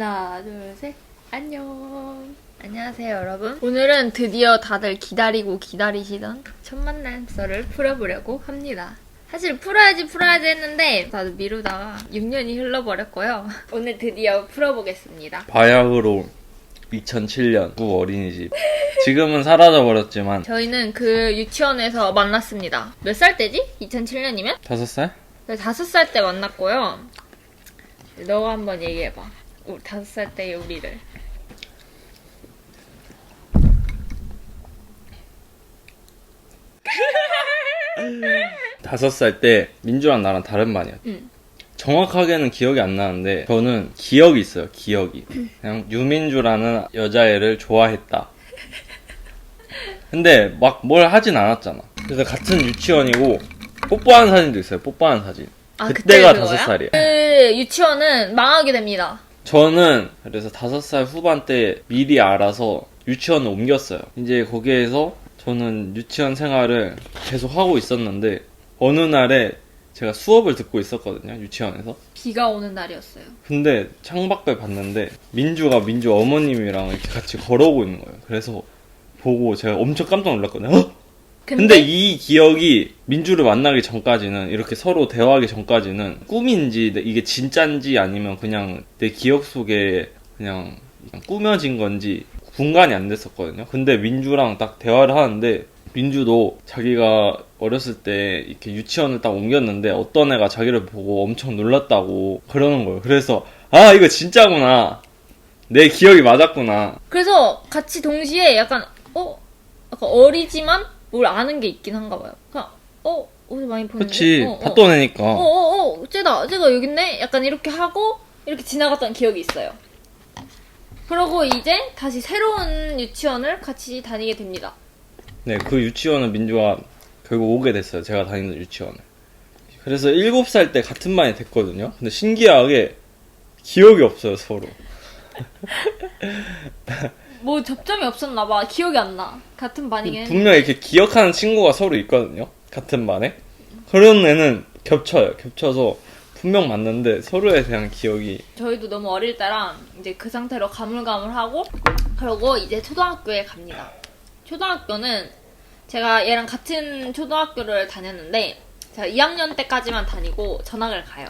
하나, 둘, 셋. 안녕. 안녕하세요, 여러분. 오늘은 드디어 다들 기다리고 기다리시던 첫 만남 썰을 풀어보려고 합니다. 사실 풀어야지 풀어야지 했는데 다들 미루다가 6년이 흘러버렸고요. 오늘 드디어 풀어보겠습니다. 바야흐로 2007년 구 어린이집. 지금은 사라져 버렸지만 저희는 그 유치원에서 만났습니다. 몇 살 때지? 2007년이면? 다섯 살? 다섯 살 때 만났고요. 너가 한번 얘기해봐. 우리 다섯 살 때의 우리를. 다섯 살 때 민주랑 나랑 다른 반이었. 응. 정확하게는 기억이 안 나는데 저는 기억이 있어요. 기억이. 그냥 유민주라는 여자애를 좋아했다. 근데 막 뭘 하진 않았잖아. 그래서 같은 유치원이고 뽀뽀하는 사진도 있어요. 뽀뽀하는 사진. 아, 그때가 그때 다섯? 살이야. 그 유치원은 망하게 됩니다. 저는 그래서 다섯 살 후반 때 미리 알아서 유치원을 옮겼어요. 이제 거기에서 저는 유치원 생활을 계속 하고 있었는데 어느 날에 제가 수업을 듣고 있었거든요. 유치원에서. 비가 오는 날이었어요. 근데 창밖을 봤는데 민주가 민주 어머님이랑 이렇게 같이 걸어오고 있는 거예요. 그래서 보고 제가 엄청 깜짝 놀랐거든요. 헉! 근데 이 기억이 민주를 만나기 전까지는 이렇게 서로 대화하기 전까지는 꿈인지 이게 진짠지 아니면 그냥 내 기억 속에 그냥 꾸며진 건지 분간이 안 됐었거든요. 근데 민주랑 딱 대화를 하는데 민주도 자기가 어렸을 때 이렇게 유치원을 딱 옮겼는데 어떤 애가 자기를 보고 엄청 놀랐다고 그러는 거예요. 그래서 아 이거 진짜구나. 내 기억이 맞았구나. 그래서 같이 동시에 약간 어 약간 어리지만 뭘 아는 게 있긴 한가 봐요. 그냥 어 어디서 많이 보는데. 그치 어, 어. 봤던 애니까. 어 어 어 쟤다 쟤가 여기 있네. 약간 이렇게 하고 이렇게 지나갔던 기억이 있어요. 그러고 이제 다시 새로운 유치원을 같이 다니게 됩니다. 네, 그 유치원은 민주가 결국 오게 됐어요. 제가 다니는 유치원을. 그래서 7살 때 같은 반이 됐거든요. 근데 신기하게 기억이 없어요, 서로. 뭐 접점이 없었나 봐. 기억이 안 나. 같은 반이긴. 분명 이렇게 기억하는 친구가 서로 있거든요. 같은 반에. 그런 애는 겹쳐요. 겹쳐서 분명 맞는데 서로에 대한 기억이 저희도 너무 어릴 때랑 이제 그 상태로 가물가물하고 그러고 이제 초등학교에 갑니다. 초등학교는 제가 얘랑 같은 초등학교를 다녔는데 제가 2학년 때까지만 다니고 전학을 가요.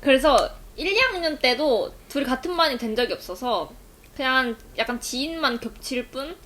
그래서 1, 2학년 때도 둘이 같은 반이 된 적이 없어서 그냥 약간 지인만 겹칠 뿐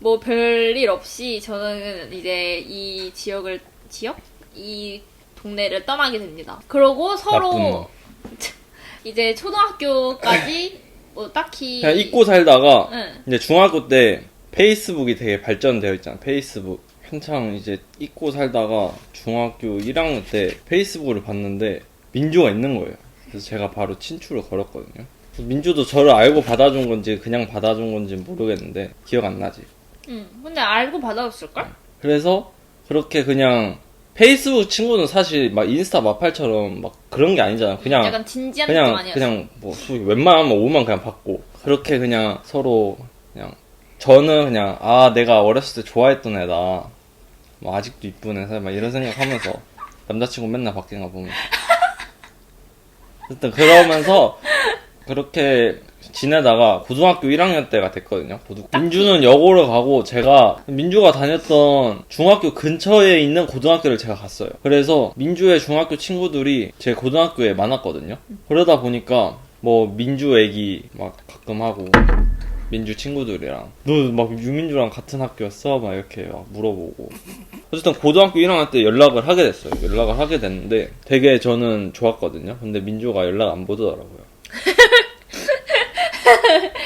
뭐 별일 없이 저는 이제 이 지역을 지역? 이 동네를 떠나게 됩니다. 그러고 서로 놈. 이제 초등학교까지 뭐 딱히 그냥 잊고 살다가 응. 이제 중학교 때 페이스북이 되게 발전되어 있잖아. 페이스북. 한창 이제 잊고 살다가 중학교 1학년 때 페이스북을 봤는데 민주가 있는 거예요. 그래서 제가 바로 친추를 걸었거든요. 민주도 저를 알고 받아준 건지 그냥 받아준 건지 모르겠는데 기억 안 나지. 응. 근데 알고 받아줬을걸? 그래서 그렇게 그냥 페이스북 친구는 사실 막 인스타 마팔처럼 막 그런 게 아니잖아. 그냥 약간 진지한 느낌 그냥 아니었어? 그냥 뭐 수- 웬만하면 5만 그냥 받고 그렇게 그냥 서로 그냥 저는 그냥 아 내가 어렸을 때 좋아했던 애다 뭐 아직도 이쁜 애다 막 이런 생각하면서 남자친구 맨날 바뀌는 거 보면 어쨌든 그러면서 그렇게 지내다가 고등학교 1학년 때가 됐거든요. 고등- 민주는 여고를 가고 제가 민주가 다녔던 중학교 근처에 있는 고등학교를 제가 갔어요. 그래서 민주의 중학교 친구들이 제 고등학교에 많았거든요. 그러다 보니까 뭐 민주 얘기 막 가끔 하고 민주 친구들이랑 너 막 유민주랑 같은 학교였어? 막 이렇게 막 물어보고 어쨌든 고등학교 1학년 때 연락을 하게 됐어요. 연락을 하게 됐는데 되게 저는 좋았거든요. 근데 민주가 연락 안 보더라고요.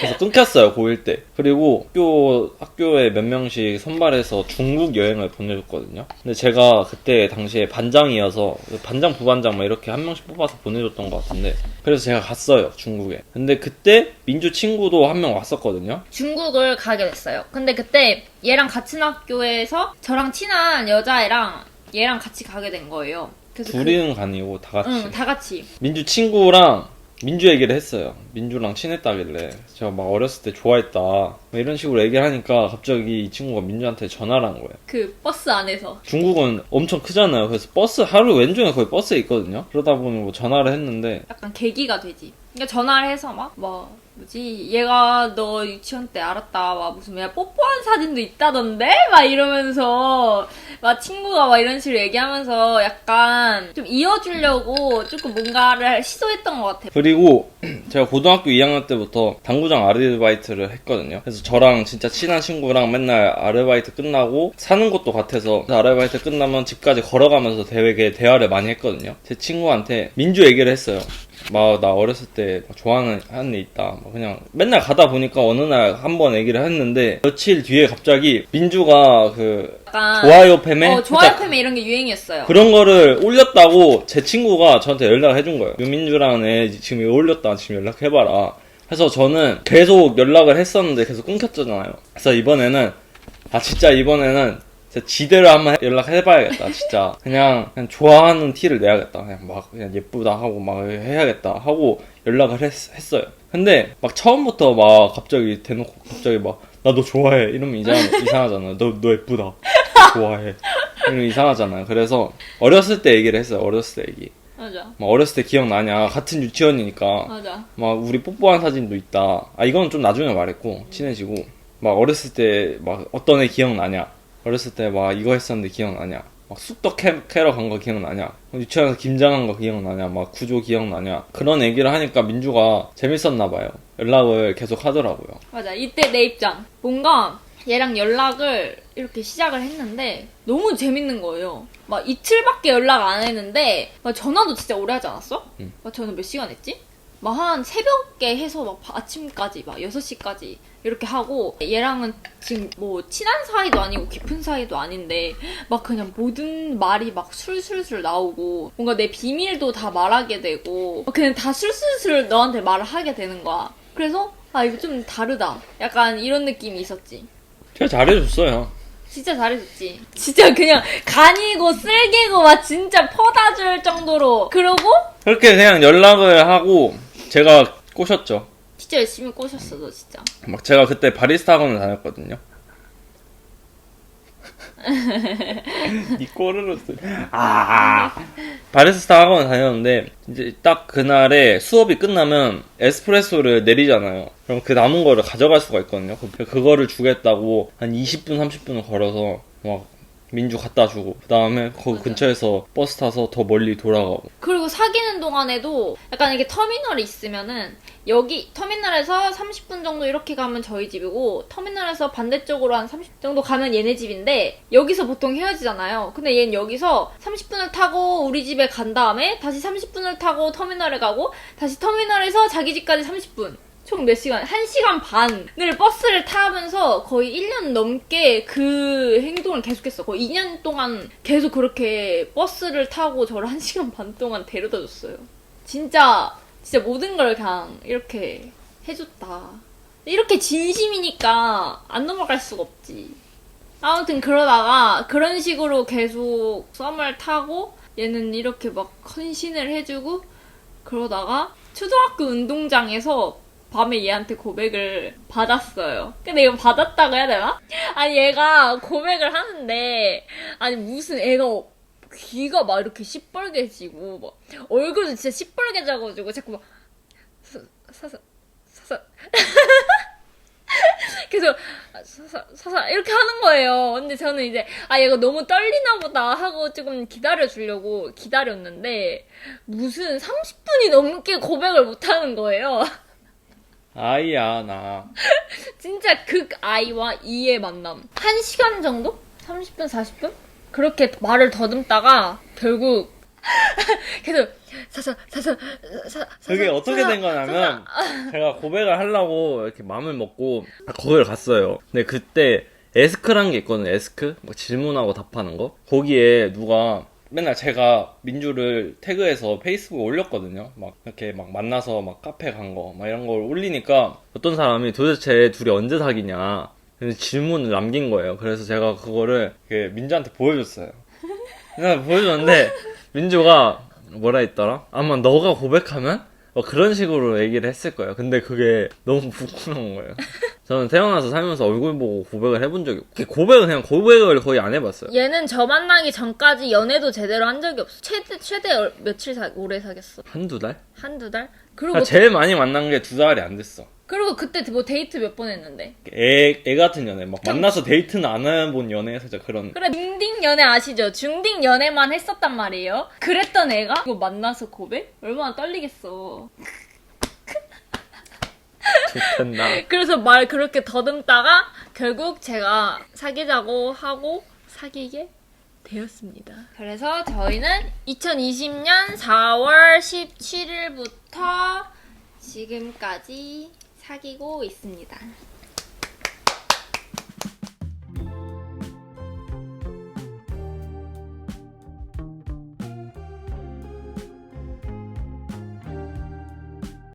그래서 끊겼어요 고1 때 그리고 학교 학교에 몇 명씩 선발해서 중국 여행을 보내줬거든요 근데 제가 그때 당시에 반장이어서 반장 부반장 막 이렇게 한 명씩 뽑아서 보내줬던 것 같은데 그래서 제가 갔어요 중국에 근데 그때 민주 친구도 한 명 왔었거든요 중국을 가게 됐어요. 근데 그때 얘랑 같은 학교에서 저랑 친한 여자애랑 얘랑 같이 가게 된 거예요. 그래서 둘이는 아니고 다 그, 같이 응, 다 같이. 민주 친구랑 민주 얘기를 했어요. 민주랑 친했다길래 제가 막 어렸을 때 좋아했다 막 이런 식으로 얘기를 하니까 갑자기 이 친구가 민주한테 전화를 한 거예요. 그 버스 안에서. 중국은 엄청 크잖아요. 그래서 버스 하루 왼종일 거의 버스에 있거든요. 그러다 보니 뭐 전화를 했는데 약간 계기가 되지. 그러니까 전화를 해서 막, 뭐, 뭐지, 얘가 너 유치원 때 알았다. 막 무슨 야 뽀뽀한 사진도 있다던데? 막 이러면서, 막 친구가 막 이런 식으로 얘기하면서 약간 좀 이어주려고 조금 뭔가를 시도했던 것 같아요. 그리고 제가 고등학교 2학년 때부터 당구장 아르바이트를 했거든요. 그래서 저랑 진짜 친한 친구랑 맨날 아르바이트 끝나고 사는 곳도 같아서 아르바이트 끝나면 집까지 걸어가면서 되게 대화를 많이 했거든요. 제 친구한테 민주 얘기를 했어요. 막 나 어렸을 때 막 좋아하는 하는 애 있다. 막 그냥 맨날 가다 보니까 어느 날 한 번 얘기를 했는데 며칠 뒤에 갑자기 민주가 그 약간. 좋아요 팸에 어, 좋아요 팸에 이런 게 유행이었어요. 그런 거를 올렸다고 제 친구가 저한테 연락을 해준 거예요. 유민주라는 애 지금 이거 올렸다. 지금 연락해봐라. 그래서 저는 계속 연락을 했었는데 계속 끊겼잖아요. 그래서 이번에는 아 진짜 이번에는 진짜 지대로 한번 연락해봐야겠다. 진짜 그냥 그냥 좋아하는 티를 내야겠다. 그냥 막 그냥 예쁘다 하고 막 해야겠다 하고 연락을 했, 했어요. 근데 막 처음부터 막 갑자기 대놓고 갑자기 막 나 너 좋아해 이러면 이상 이상하잖아요. 너 너 예쁘다. 좋아해. 이러면 이상하잖아요. 그래서 어렸을 때 얘기를 했어요. 어렸을 때 얘기. 맞아. 막 어렸을 때 기억나냐? 같은 유치원이니까 맞아. 막 우리 뽀뽀한 사진도 있다. 아 이건 좀 나중에 말했고 친해지고 막 어렸을 때 막 어떤 애 기억나냐? 어렸을 때 막 이거 했었는데 기억나냐? 막 쑥떡 캐, 캐러 간 거 기억나냐? 유치원에서 김장한 거 기억나냐? 막 구조 기억나냐? 그런 얘기를 하니까 민주가 재밌었나 봐요. 연락을 계속 하더라고요. 맞아. 이때 내 입장. 뭔가 얘랑 연락을 이렇게 시작을 했는데 너무 재밌는 거예요. 막 이틀밖에 연락 안 했는데 막 전화도 진짜 오래 하지 않았어? 응. 막 전화 몇 시간 했지? 막 한 새벽에 해서 막 아침까지 막 6시까지 이렇게 하고 얘랑은 지금 뭐 친한 사이도 아니고 깊은 사이도 아닌데 막 그냥 모든 말이 막 술술술 나오고 뭔가 내 비밀도 다 말하게 되고 막 그냥 다 술술술 너한테 말을 하게 되는 거야. 그래서 아 이거 좀 다르다. 약간 이런 느낌이 있었지. 제가 잘해줬어요. 진짜 잘해줬지. 진짜 그냥 간이고 쓸개고 막 진짜 퍼다 줄 정도로 그러고 그렇게 그냥 연락을 하고 제가 꼬셨죠. 진짜 열심히 꼬셨어 너 진짜. 막 제가 그때 바리스타 학원을 다녔거든요. 이 꼬르르 소리. 아. 바리스타 학원을 다녔는데 이제 딱 그날에 수업이 끝나면 에스프레소를 내리잖아요. 그럼 그 남은 거를 가져갈 수가 있거든요. 그- 그거를 주겠다고 한 20분 30분을 걸어서 막 민주 갖다 주고 그 다음에 거기. 근처에서 버스 타서 더 멀리 돌아가고 그리고 사귀는 동안에도 약간 이게 터미널이 있으면은 여기 터미널에서 30분 정도 이렇게 가면 저희 집이고 터미널에서 반대쪽으로 한 30분 정도 가면 얘네 집인데 여기서 보통 헤어지잖아요. 근데 얘는 여기서 30분을 타고 우리 집에 간 다음에 다시 30분을 타고 터미널에 가고 다시 터미널에서 자기 집까지 30분. 총 몇 시간? 1시간 반을 버스를 타면서 거의 1년 넘게 그 행동을 계속했어. 거의 2년 동안 계속 그렇게 버스를 타고 저를 1시간 반 동안 데려다 줬어요. 진짜, 진짜 모든 걸 그냥 이렇게 해줬다. 이렇게 진심이니까 안 넘어갈 수가 없지. 아무튼 그러다가 그런 식으로 계속 썸을 타고 얘는 이렇게 막 헌신을 해주고 그러다가 초등학교 운동장에서 밤에 얘한테 고백을 받았어요. 근데 이거 받았다고 해야 되나? 아니 얘가 고백을 하는데 아니 무슨 애가 귀가 막 이렇게 시뻘개지고 막 얼굴도 진짜 시뻘개져가지고 자꾸 막 사- 사 사 사사 계속 사사 사사 이렇게 하는 거예요. 근데 저는 이제 아 얘가 너무 떨리나 보다 하고 조금 기다려 주려고 기다렸는데 무슨 30분이 넘게 고백을 못 하는 거예요. 아이야 나 진짜 극 아이와 이의 만남. 한 시간 정도? 30분, 40분? 그렇게 말을 더듬다가 결국 계속 사사 사사 사사 그게 어떻게 된 거냐면 제가 고백을 하려고 이렇게 마음을 먹고 거기를 갔어요. 근데 그때 에스크라는 게 있거든요. 에스크 뭐 질문하고 답하는 거 거기에 누가 맨날 제가 민주를 태그해서 페이스북에 올렸거든요. 막 이렇게 막 만나서 막 카페 간 거 막 이런 걸 올리니까 어떤 사람이 도대체 둘이 언제 사귀냐 질문을 남긴 거예요. 그래서 제가 그거를 민주한테 보여줬어요. 보여줬는데 민주가 뭐라 했더라? 아마 너가 고백하면 뭐 그런 식으로 얘기를 했을 거예요. 근데 그게 너무 부끄러운 거예요. 저는 태어나서 살면서 얼굴 보고 고백을 해본 적이 없고 고백은 그냥 고백을 거의 안 해봤어요. 얘는 저 만나기 전까지 연애도 제대로 한 적이 없어. 최대 최대 얼- 며칠 사 오래 사귀었어. 한두 달? 한두 달? 그리고 그러니까 제일 많이 만난 게 두 달이 안 됐어. 그리고 그때 뭐 데이트 몇 번 했는데. 애, 애 같은 연애. 막 만나서 데이트는 안 해본 연애 살짝 그런. 그래 중딩 연애 아시죠? 중딩 연애만 했었단 말이에요. 그랬던 애가 이거 만나서 고백? 얼마나 떨리겠어. 좋겠나. 그래서 말 그렇게 더듬다가 결국 제가 사귀자고 하고 사귀게 되었습니다. 그래서 저희는 2020년 4월 17일부터 지금까지 사귀고 있습니다.